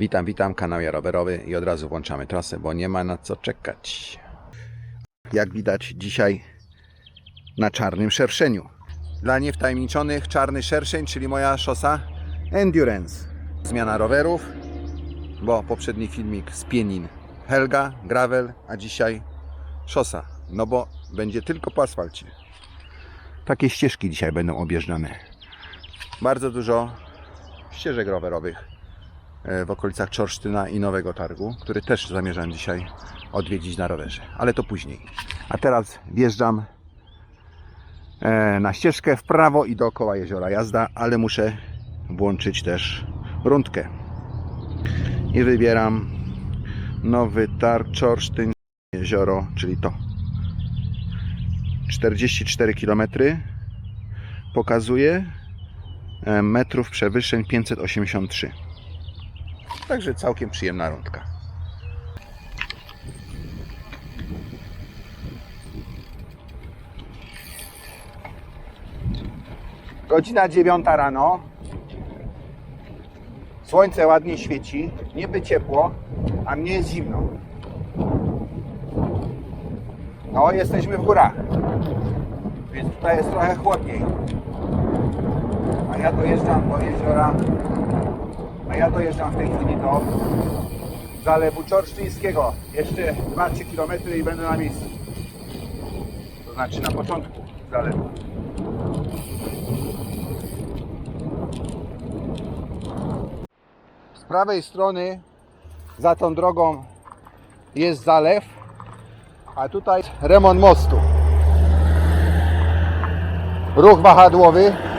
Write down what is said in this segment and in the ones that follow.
Witam, witam, kanał Ja Rowerowy i od razu włączamy trasę, bo nie ma na co czekać. Jak widać dzisiaj na czarnym szerszeniu. Dla niewtajemniczonych czarny szerszeń, czyli moja szosa Endurance. Zmiana rowerów, bo poprzedni filmik z Pienin Helga, gravel, a dzisiaj szosa. No bo będzie tylko po asfalcie. Takie ścieżki dzisiaj będą objeżdżane. Bardzo dużo ścieżek rowerowych w okolicach Czorsztyna i Nowego Targu, który też zamierzam dzisiaj odwiedzić na rowerze, ale to później. A teraz wjeżdżam e, na ścieżkę w prawo i dookoła jeziora jazda, ale muszę włączyć też rundkę. I wybieram Nowy Targ Czorsztyn jezioro, czyli to. 44 km pokazuje e, metrów przewyższeń 583. Także całkiem przyjemna rundka. Godzina 9 rano. Słońce ładnie świeci, niby ciepło, a mnie jest zimno. No, jesteśmy w górach, więc tutaj jest trochę chłodniej. A ja dojeżdżam do jeziora, ja dojeżdżam w tej chwili do Zalewu Czorsztyńskiego. Jeszcze 2-3 km i będę na miejscu. To znaczy na początku zalewu. Z prawej strony za tą drogą jest zalew, a tutaj remont mostu. Ruch wahadłowy.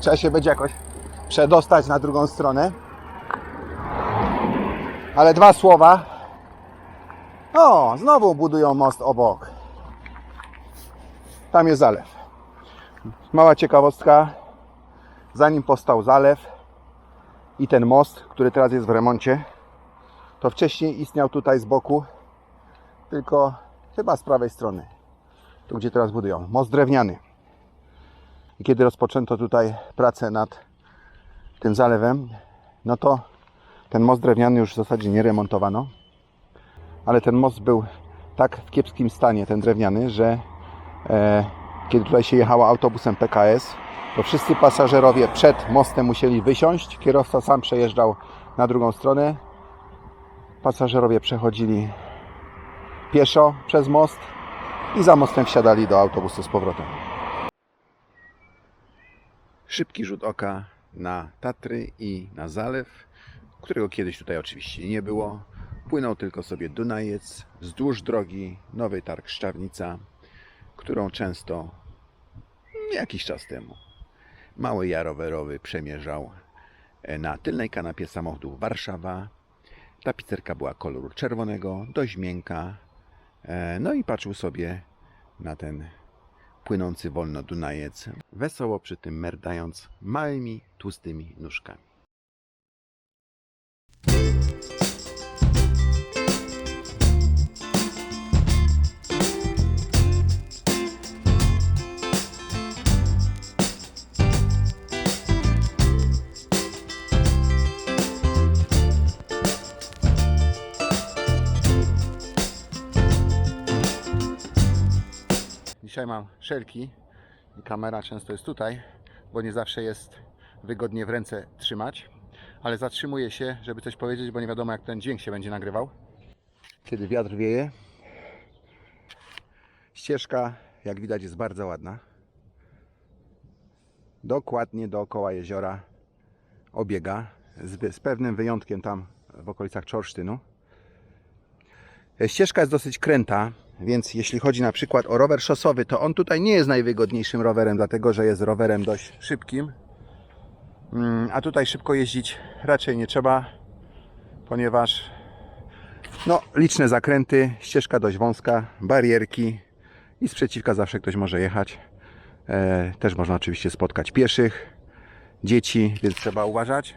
Trzeba się będzie jakoś przedostać na drugą stronę. Ale dwa słowa. O, znowu budują most obok. Tam jest zalew. Mała ciekawostka. Zanim powstał zalew i ten most, który teraz jest w remoncie, to wcześniej istniał tutaj z boku, tylko chyba z prawej strony, tu gdzie teraz budują. Most drewniany. I kiedy rozpoczęto tutaj pracę nad tym zalewem, no to ten most drewniany już w zasadzie nie remontowano, ale ten most był tak w kiepskim stanie, ten drewniany, że e, kiedy tutaj się jechało autobusem PKS, to wszyscy pasażerowie przed mostem musieli wysiąść. Kierowca sam przejeżdżał na drugą stronę. Pasażerowie przechodzili pieszo przez most i za mostem wsiadali do autobusu z powrotem. Szybki rzut oka na Tatry i na zalew, którego kiedyś tutaj oczywiście nie było. Płynął tylko sobie Dunajec wzdłuż drogi Nowy Targ Szczawnica, którą często jakiś czas temu mały ja rowerowy przemierzał e, na tylnej kanapie samochodu Warszawa. Tapicerka była koloru czerwonego, dość miękka. E, No i patrzył sobie na ten płynący wolno Dunajec, wesoło przy tym merdając małymi, tłustymi nóżkami. Dzisiaj mam szelki i kamera często jest tutaj, bo nie zawsze jest wygodnie w ręce trzymać, ale zatrzymuję się, żeby coś powiedzieć, bo nie wiadomo jak ten dźwięk się będzie nagrywał. Kiedy wiatr wieje, ścieżka, jak widać, jest bardzo ładna. Dokładnie dookoła jeziora obiega, z, z pewnym wyjątkiem tam w okolicach Czorsztynu. Ścieżka jest dosyć kręta, więc jeśli chodzi na przykład o rower szosowy, to on tutaj nie jest najwygodniejszym rowerem, dlatego że jest rowerem dość szybkim. Mm, A tutaj szybko jeździć raczej nie trzeba, ponieważ no, liczne zakręty, ścieżka dość wąska, barierki i z przeciwka zawsze ktoś może jechać. E, też można oczywiście spotkać pieszych, dzieci, więc trzeba uważać.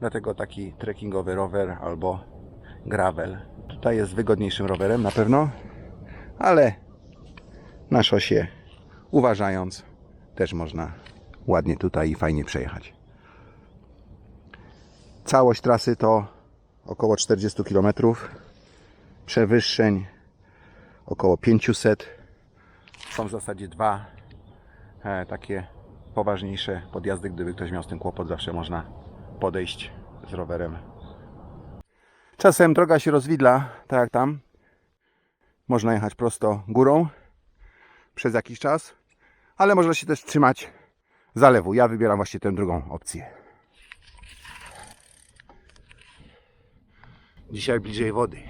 Dlatego taki trekkingowy rower albo gravel. Tutaj jest wygodniejszym rowerem na pewno, ale na szosie uważając też można ładnie tutaj i fajnie przejechać. Całość trasy to około 40 km. Przewyższeń około 500. Są w zasadzie dwa e, takie poważniejsze podjazdy. Gdyby ktoś miał z tym kłopot, zawsze można podejść z rowerem. Czasem droga się rozwidla, tak jak tam. Można jechać prosto górą przez jakiś czas, ale można się też trzymać zalewu. Ja wybieram właśnie tę drugą opcję. Dzisiaj bliżej wody.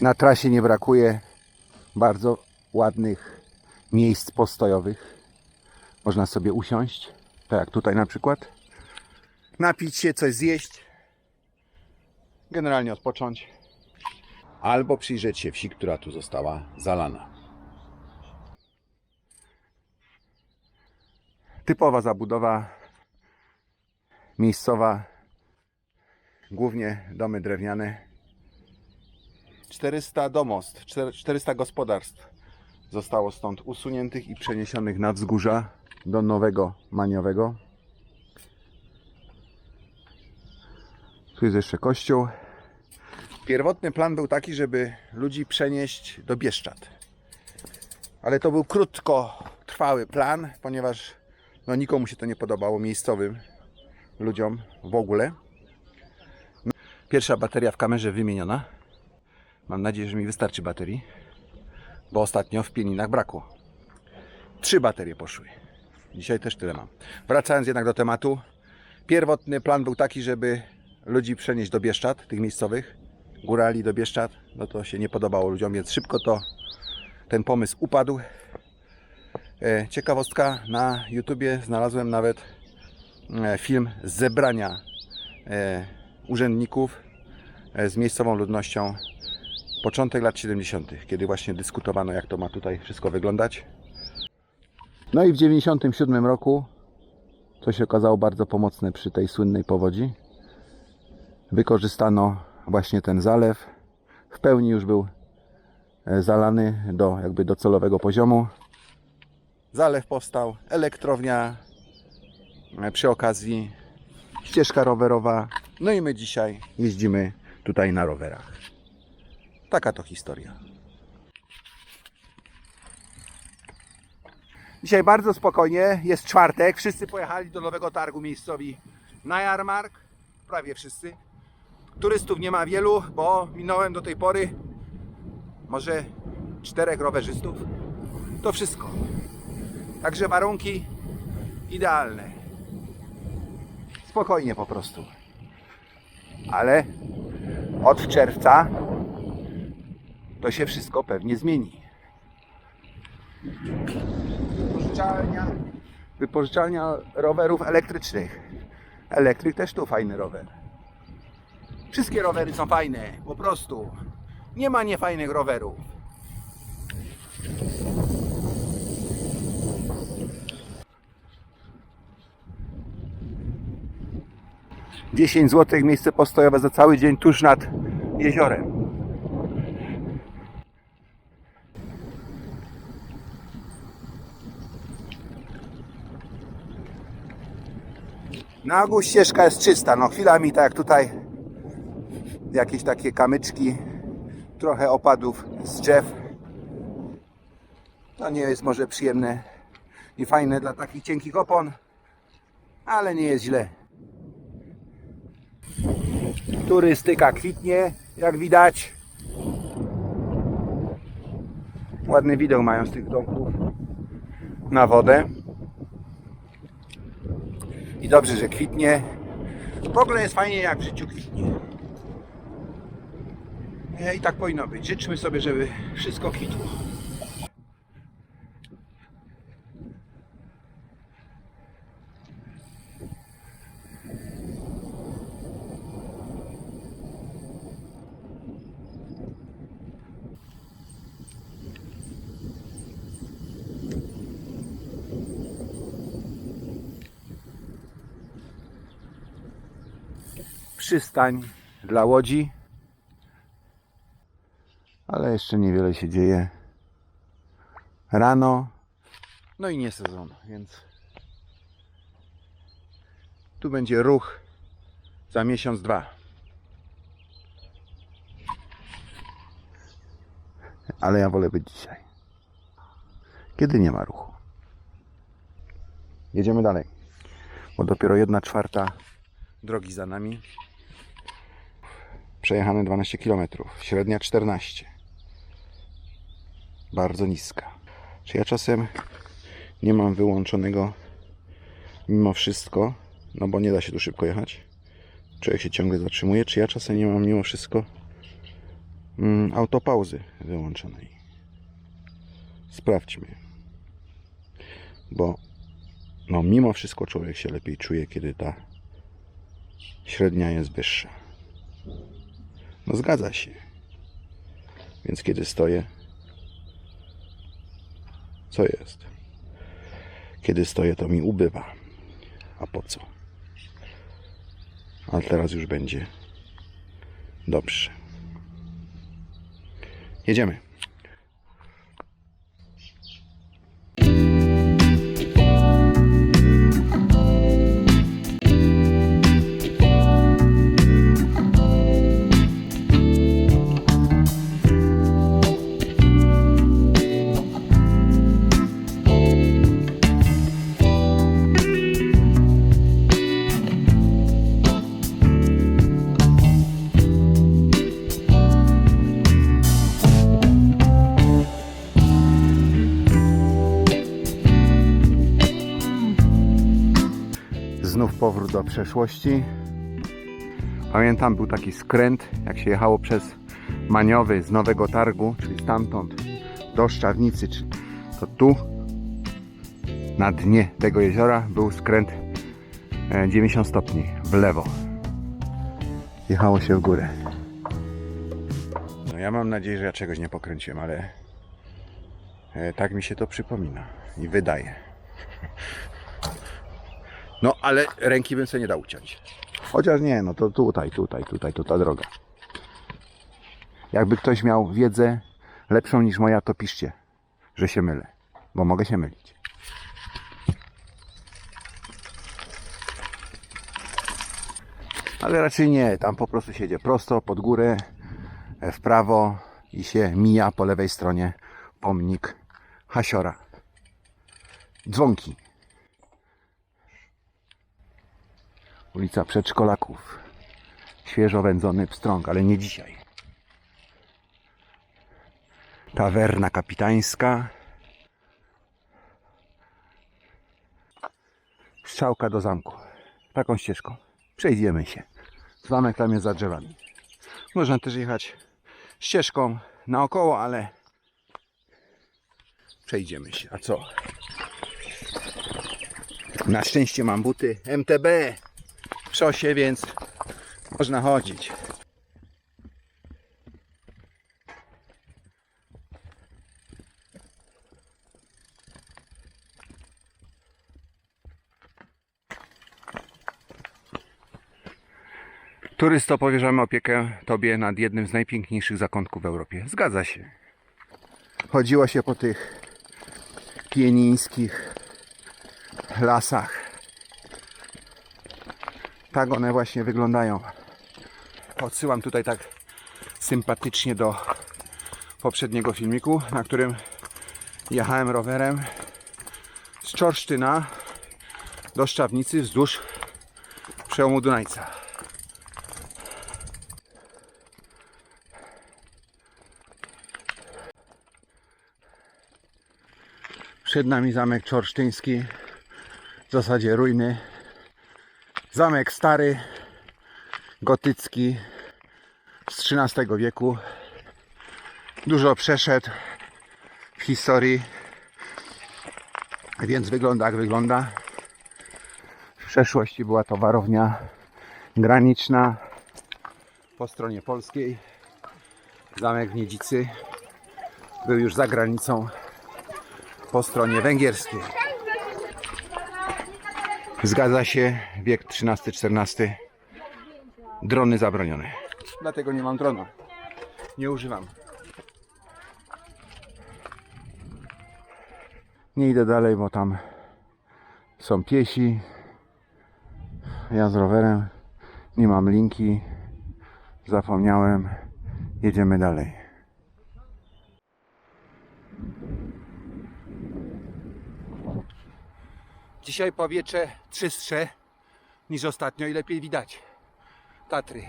Na trasie nie brakuje bardzo ładnych miejsc postojowych. Można sobie usiąść, tak jak tutaj na przykład. Napić się, coś zjeść. Generalnie odpocząć. Albo przyjrzeć się wsi, która tu została zalana. Typowa zabudowa miejscowa, głównie domy drewniane. 400 domostw, 400 gospodarstw zostało stąd usuniętych i przeniesionych na wzgórza do nowego Maniowego. Tu jest jeszcze kościół. Pierwotny plan był taki, żeby ludzi przenieść do Bieszczad. Ale to był krótkotrwały plan, ponieważ no, nikomu się to nie podobało, miejscowym ludziom w ogóle. Pierwsza bateria w kamerze wymieniona. Mam nadzieję, że mi wystarczy baterii, bo ostatnio w pieninach brakło. Trzy baterie poszły. Dzisiaj też tyle mam. Wracając jednak do tematu. Pierwotny plan był taki, żeby ludzi przenieść do Bieszczad, tych miejscowych. Górali do Bieszczad. No to się nie podobało ludziom, więc szybko to ten pomysł upadł. E, Ciekawostka, na YouTubie znalazłem nawet e, film z zebrania e, urzędników z miejscową ludnością początek lat 70., kiedy właśnie dyskutowano, jak to ma tutaj wszystko wyglądać. No i w 97 roku, co się okazało bardzo pomocne przy tej słynnej powodzi, wykorzystano właśnie ten zalew. W pełni już był e, zalany do jakby docelowego poziomu. Zalew powstał, elektrownia e, przy okazji, ścieżka rowerowa. No i my dzisiaj jeździmy tutaj na rowerach. Taka to historia. Dzisiaj bardzo spokojnie, jest czwartek, wszyscy pojechali do nowego targu miejscowi na jarmark, prawie wszyscy. Turystów nie ma wielu, bo minąłem do tej pory może czterech rowerzystów. To wszystko. Także warunki idealne. Spokojnie po prostu. Ale od czerwca to się wszystko pewnie zmieni. Wypożyczalnia, wypożyczalnia rowerów elektrycznych. Elektryk też tu fajny rower. Wszystkie rowery są fajne, po prostu. Nie ma niefajnych rowerów. Dziesięć złotych miejsce postojowe za cały dzień tuż nad jeziorem. Na ogół ścieżka jest czysta, no chwilami tak jak tutaj jakieś takie kamyczki, trochę opadów z drzew. To nie jest może przyjemne i fajne dla takich cienkich opon, ale nie jest źle. Turystyka kwitnie, jak widać. Ładny widok mają z tych domków na wodę. Dobrze, że kwitnie. W ogóle jest fajnie, jak w życiu kwitnie. E, I tak powinno być. Życzmy sobie, żeby wszystko kwitło. Przystań dla łodzi ale jeszcze niewiele się dzieje. Rano, no i nie sezon, więc tu będzie ruch za miesiąc, dwa. Ale ja wolę być dzisiaj. Kiedy nie ma ruchu. Jedziemy dalej. Bo dopiero jedna czwarta drogi za nami. Przejechane 12 km. Średnia 14. Bardzo niska. Czy ja czasem nie mam wyłączonego mimo wszystko, no bo nie da się tu szybko jechać. Człowiek się ciągle zatrzymuje. Czy ja czasem nie mam mimo wszystko mm, autopauzy wyłączonej? Sprawdźmy. Bo no mimo wszystko człowiek się lepiej czuje, kiedy ta średnia jest wyższa. No zgadza się. Więc kiedy stoję, co jest? Kiedy stoję, to mi ubywa. A po co? Ale teraz już będzie dobrze. Jedziemy. Powrót do przeszłości. Pamiętam, był taki skręt, jak się jechało przez Maniowy z Nowego Targu, czyli stamtąd do Szczawnicy. To tu, na dnie tego jeziora, był skręt e, 90 stopni w lewo. Jechało się w górę. No ja mam nadzieję, że ja czegoś nie pokręciłem, ale e, tak mi się to przypomina i wydaje. No, ale ręki bym sobie nie dał uciąć. Chociaż nie, no to tutaj, tutaj, tutaj, to ta droga. Jakby ktoś miał wiedzę lepszą niż moja, to piszcie, że się mylę, bo mogę się mylić. Ale raczej nie, tam po prostu się jedzie prosto pod górę, e, w prawo i się mija po lewej stronie pomnik Hasiora. Dzwonki. Ulica Przedszkolaków. Świeżo wędzony pstrąg, ale nie dzisiaj. Tawerna kapitańska. Strzałka do zamku. Taką ścieżką. Przejdziemy się. Zamek tam jest za drzewami. Można też jechać ścieżką naokoło, ale przejdziemy się. A co? Na szczęście mam buty MTB szosie, więc można chodzić. Turysto powierzamy opiekę Tobie nad jednym z najpiękniejszych zakątków w Europie. Zgadza się. Chodziło się po tych pienińskich lasach. Tak one właśnie wyglądają. Odsyłam tutaj tak sympatycznie do poprzedniego filmiku, na którym jechałem rowerem z Czorsztyna do Szczawnicy wzdłuż przełomu Dunajca. Przed nami zamek czorsztyński, w zasadzie ruiny. Zamek stary, gotycki z XIII wieku. Dużo przeszedł w historii, więc wygląda jak wygląda. W przeszłości była to warownia graniczna po stronie polskiej. Zamek w Niedzicy był już za granicą po stronie węgierskiej. Zgadza się, wiek XIII-XIV drony zabronione. Dlatego nie mam drona. Nie używam. Nie idę dalej, bo tam są piesi. Ja z rowerem. Nie mam linki. Zapomniałem. Jedziemy dalej. Dzisiaj powietrze czystsze niż ostatnio i lepiej widać. Tatry.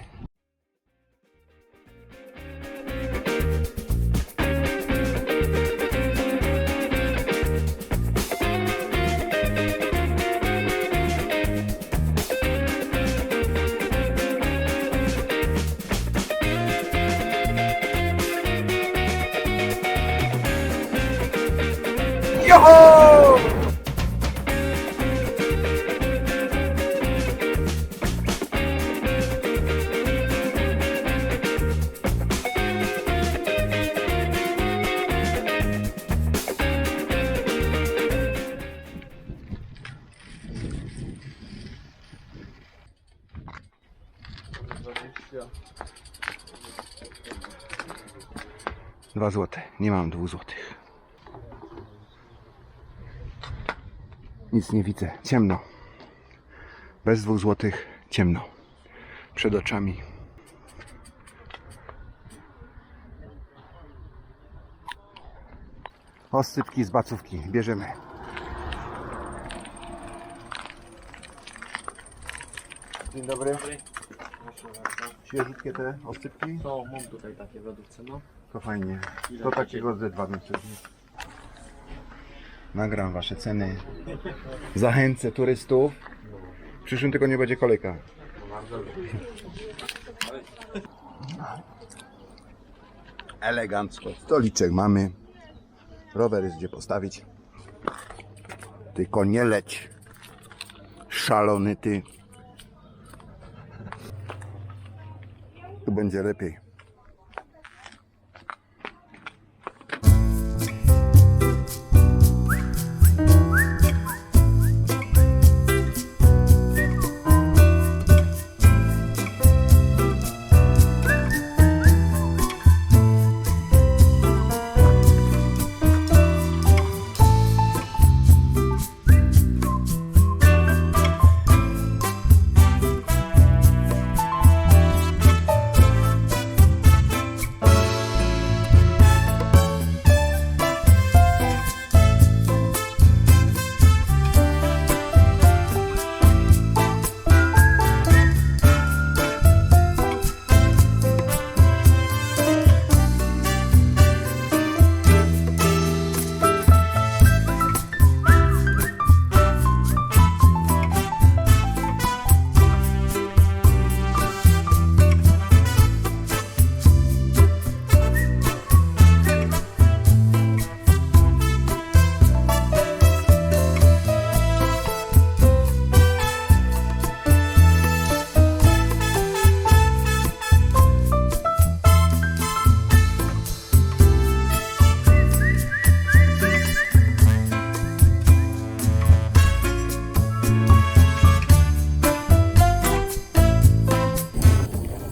Dwa złote. Nie mam dwóch złotych. Nic nie widzę. Ciemno. Bez dwóch złotych ciemno. Przed oczami. Oscypki z bacówki. Bierzemy. Dzień dobry. Świeżutkie te oscypki? To mam tutaj takie w lodówce, no. To fajnie. To takie? takiego ze dwa przyszedł. Nagram wasze ceny. Zachęcę turystów. W przyszłym tygodniu będzie kolejka. Elegancko. Stoliczek mamy. Rower jest gdzie postawić. Tylko nie leć. Szalony ty. Będzie lepiej.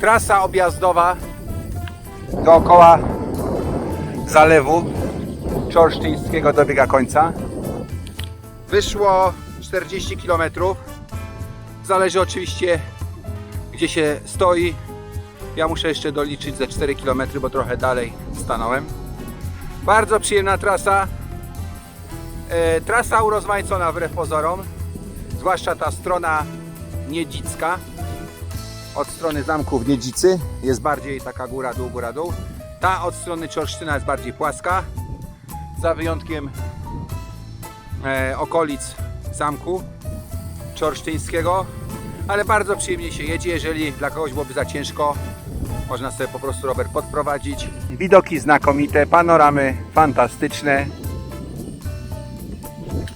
Trasa objazdowa dookoła zalewu Czorsztyńskiego dobiega końca. Wyszło 40 km. Zależy oczywiście gdzie się stoi. Ja muszę jeszcze doliczyć ze 4 km, bo trochę dalej stanąłem. Bardzo przyjemna trasa. E, trasa urozmaicona wbrew pozorom. Zwłaszcza ta strona niedzicka od strony zamku w Niedzicy jest bardziej taka góra dół, góra dół. Ta od strony Czorsztyna jest bardziej płaska. Za wyjątkiem e, okolic zamku czorsztyńskiego. Ale bardzo przyjemnie się jedzie, jeżeli dla kogoś byłoby za ciężko. Można sobie po prostu rower podprowadzić. Widoki znakomite, panoramy fantastyczne.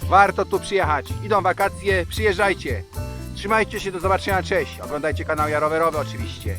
Warto tu przyjechać. Idą wakacje, przyjeżdżajcie. Trzymajcie się, do zobaczenia, cześć. Oglądajcie kanał Ja Rowerowy oczywiście.